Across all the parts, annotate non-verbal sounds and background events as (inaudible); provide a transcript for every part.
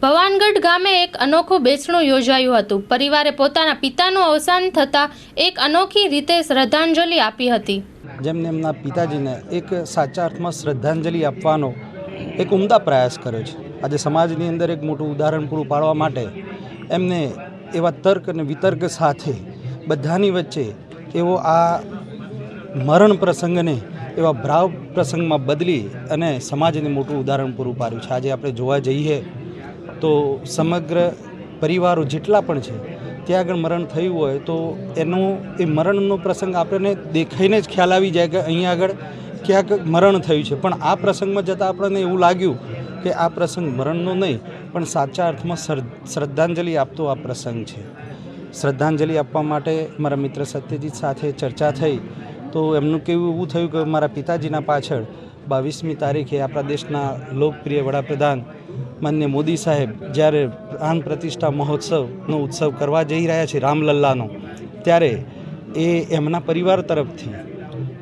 ભવાનગઢ ગામે એક અનોખું બેસણું યોજાયું હતું. પરિવારે પોતાના પિતાનું અવસાન થતાં એક અનોખી રીતે શ્રદ્ધાંજલિ આપી હતી. જેમને એમના પિતાજીને એક સાચા અર્થમાં શ્રદ્ધાંજલિ આપવાનો એક ઉમદા પ્રયાસ કર્યો છે. આજે સમાજની અંદર એક મોટું ઉદાહરણ પૂરું પાડવા માટે એમને એવા તર્ક અને વિતર્ક સાથે બધાની વચ્ચે એવો આ મરણ પ્રસંગને એવા ભ્રાવ પ્રસંગમાં બદલી અને સમાજને મોટું ઉદાહરણ પૂરું પાડ્યું છે. આજે આપણે જોવા જઈએ તો સમગ્ર પરિવારો જેટલા પણ છે, ત્યાં આગળ મરણ થયું હોય તો એનો, એ મરણનો પ્રસંગ આપણને દેખાઈને જ ખ્યાલ આવી જાય કે અહીંયા આગળ ક્યાંક મરણ થયું છે. પણ આ પ્રસંગમાં જતાં આપણને એવું લાગ્યું કે આ પ્રસંગ મરણનો નહીં, પણ સાચા અર્થમાં શ્રદ્ધાંજલિ આપતો આ પ્રસંગ છે. શ્રદ્ધાંજલિ આપવા માટે મારા મિત્ર સત્યજીત સાથે ચર્ચા થઈ, તો એમનું કેવું એવું થયું કે મારા પિતાજીના પાછળ બાવીસમી તારીખે આપણા દેશના લોકપ્રિય વડાપ્રધાન માન્ય મોદી સાહેબ જ્યારે પ્રાણ પ્રતિષ્ઠા મહોત્સવનો ઉત્સવ કરવા જઈ રહ્યા છે રામલલ્લાનો ત્યારે એ એમના પરિવાર તરફથી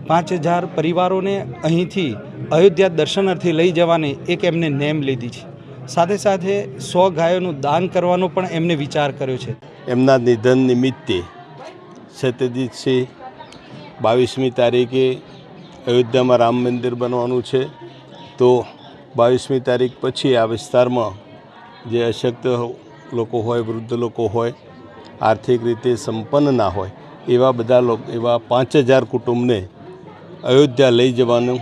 પાંચ હજાર પરિવારોને અહીંથી અયોધ્યા દર્શનાર્થે લઈ જવાની એક એમને નેમ લીધી છે. સાથે સાથે સો ગાયોનું દાન કરવાનો પણ એમને વિચાર કર્યો છે. એમના નિધન નિમિત્તે સત્યજીતસિંહ બાવીસમી તારીખે અયોધ્યામાં રામ મંદિર બનવાનું છે. તો બાવીસમી તારીખ પછી આ વિસ્તારમાં જે અશક્ત લોકો હોય, વૃદ્ધ લોકો હોય, આર્થિક રીતે સંપન્ન ના હોય, એવા બધા લોકો, એવા પાંચ હજાર કુટુંબને અયોધ્યા લઈ જવાનું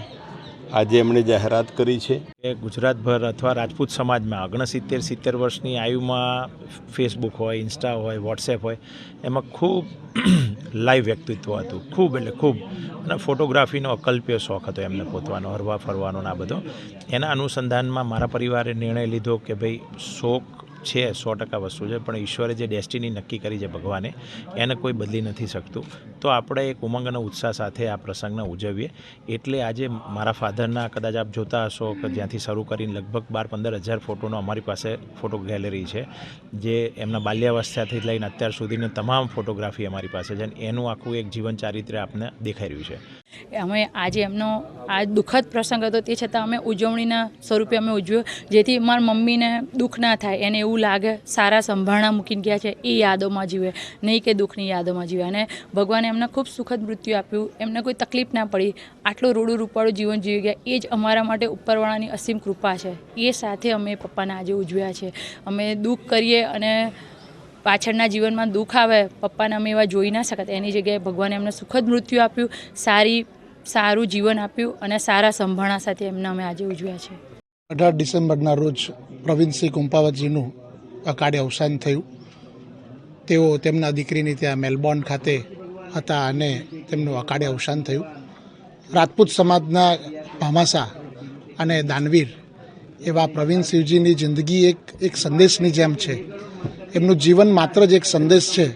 આજે એમણે જાહેરાત કરી છે. કે ગુજરાતભર અથવા રાજપૂત સમાજમાં ઓગણસિત્તેર, સિત્તેર વર્ષની આયુમાં ફેસબુક હોય ઇન્સ્ટા હોય વોટ્સએપ હોય, એમાં ખૂબ (clears throat) લાઈવ વ્યક્તિત્વ હતું. ખૂબ એટલે ખૂબ. અને ફોટોગ્રાફીનો અકલ્પ્ય શોખ હતો એમને પોતવાનો હરવા ફરવાનો આ બધો. એના અનુસંધાનમાં મારા પરિવારે નિર્ણય લીધો કે ભાઈ શોખ છે, સો ટકા વસ્તુ છે, પણ ઈશ્વરે જે ડેસ્ટિની નક્કી કરી છે ભગવાને, એને કોઈ બદલી નથી શકતું. તો આપણે એક ઉમંગ ઉત્સાહ સાથે આ પ્રસંગને ઉજવીએ. એટલે આજે મારા ફાધરના કદાચ આપ જોતા હશો કે જ્યાંથી શરૂ કરીને લગભગ બાર પંદર હજાર ફોટોનો અમારી પાસે ફોટો ગેલેરી છે, જે એમના બાલ્યાવસ્થાથી લઈને અત્યાર સુધીની તમામ ફોટોગ્રાફી અમારી પાસે છે એનું આખું એક જીવન ચારિત્ર્ય આપને દેખાઈ રહ્યું છે. અમે આજે એમનો આ દુઃખદ પ્રસંગ હતો તે છતાં અમે ઉજવણીના સ્વરૂપે અમે ઉજવ્યો. જેથી મારા મમ્મીને દુઃખ ના થાય, એને એવું લાગે સારા સંભાળણા મૂકીને ગયા છે, એ યાદોમાં જીવે. નહીં કે દુઃખની યાદોમાં જીવે. અને ભગવાને એમને ખૂબ સુખદ મૃત્યુ આપ્યું. એમને કોઈ તકલીફ ના પડી. આટલું રૂડું રૂપાળું જીવન જીવી ગયા. એ જ અમારા માટે ઉપરવાળાની અસીમ કૃપા છે. એ સાથે અમે પપ્પાને આજે ઉજવ્યા છે. અમે દુઃખ કરીએ અને પાછળના જીવનમાં દુઃખ આવે, પપ્પાને અમે એવા જોઈ ના શકત. એની જગ્યાએ ભગવાને એમને સુખદ મૃત્યુ આપ્યું, સારી, સારું જીવન આપ્યું અને સારા સંભાળા સાથે એમને અમે આજે ઉજવ્યા છે. અઢાર ડિસેમ્બરના રોજ પ્રવીણસિંહ કુંપાવતજીનું અકાળે અવસાન થયું. તેઓ તેમના દીકરીની ત્યાં મેલબોર્ન ખાતે હતા અને તેમનું અકાળે અવસાન થયું. રાજપૂત સમાજના ભામાસા અને દાનવીર એવા પ્રવીણસિંહજીની જિંદગી એક એક સંદેશની જેમ છે. એમનું જીવન માત્ર જ એક સંદેશ છે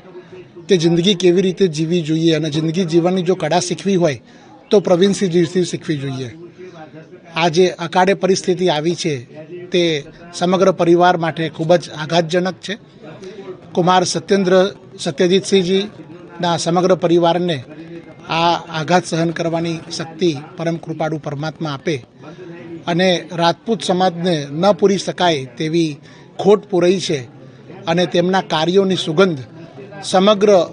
કે જિંદગી કેવી રીતે જીવવી જોઈએ અને જિંદગી જીવવાની જો કળા શીખવી હોય તો પ્રવીણસિંહજીથી શીખવી જોઈએ. આ જે અકાળે પરિસ્થિતિ આવી છે તે સમગ્ર પરિવાર માટે ખૂબ જ આઘાતજનક છે. કુમાર સત્યેન્દ્ર સત્યજીતસિંહજીના સમગ્ર પરિવારને આ આઘાત સહન કરવાની શક્તિ પરમ કૃપાળુ પરમાત્મા આપે અને રાજપૂત સમાજને ન પૂરી શકાય તેવી ખોટ પૂરાઈ છે અને તેમના કાર્યોની સુગંધ સમગ્ર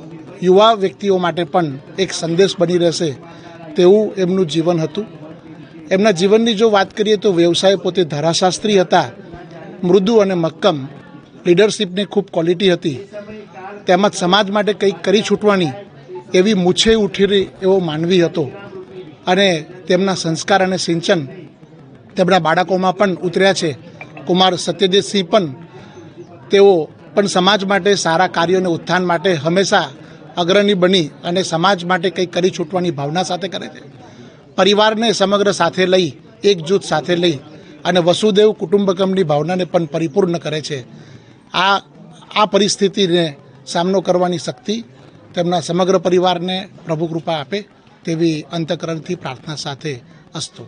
યુવા વ્યક્તિઓ માટે પણ એક સંદેશ બની રહેશે. તેવું એમનું જીવન હતું. એમના જીવનની જો વાત કરીએ તો વ્યવસાય પોતે ધારાશાસ્ત્રી હતા. મૃદુ અને મક્કમ લીડરશિપની ખૂબ ક્વોલિટી હતી. તેમજ સમાજ માટે કંઈક કરી છૂટવાની એવી મૂછે ઉઠેલી એવો માનવી હતો. અને તેમના સંસ્કાર અને સિંચન તેમના બાળકોમાં પણ ઉતર્યા છે. કુમાર સત્યજીતસિંહ પણ તેઓ પણ સમાજ માટે સારા કાર્યોને ઉત્થાન માટે હંમેશા અગ્રણી બની અને સમાજ માટે કંઈક કરી છૂટવાની ભાવના સાથે કરે છે. પરિવારને સમગ્ર સાથે લઈ, એકજૂથ સાથે લઈ અને વસુદેવ કુટુંબકમની ભાવનાને પણ પરિપૂર્ણ કરે છે. આ આ પરિસ્થિતિને સામનો કરવાની શક્તિ તેમના સમગ્ર પરિવારને પ્રભુ કૃપા આપે તેવી અંતકરણથી પ્રાર્થના સાથે અસ્તુ.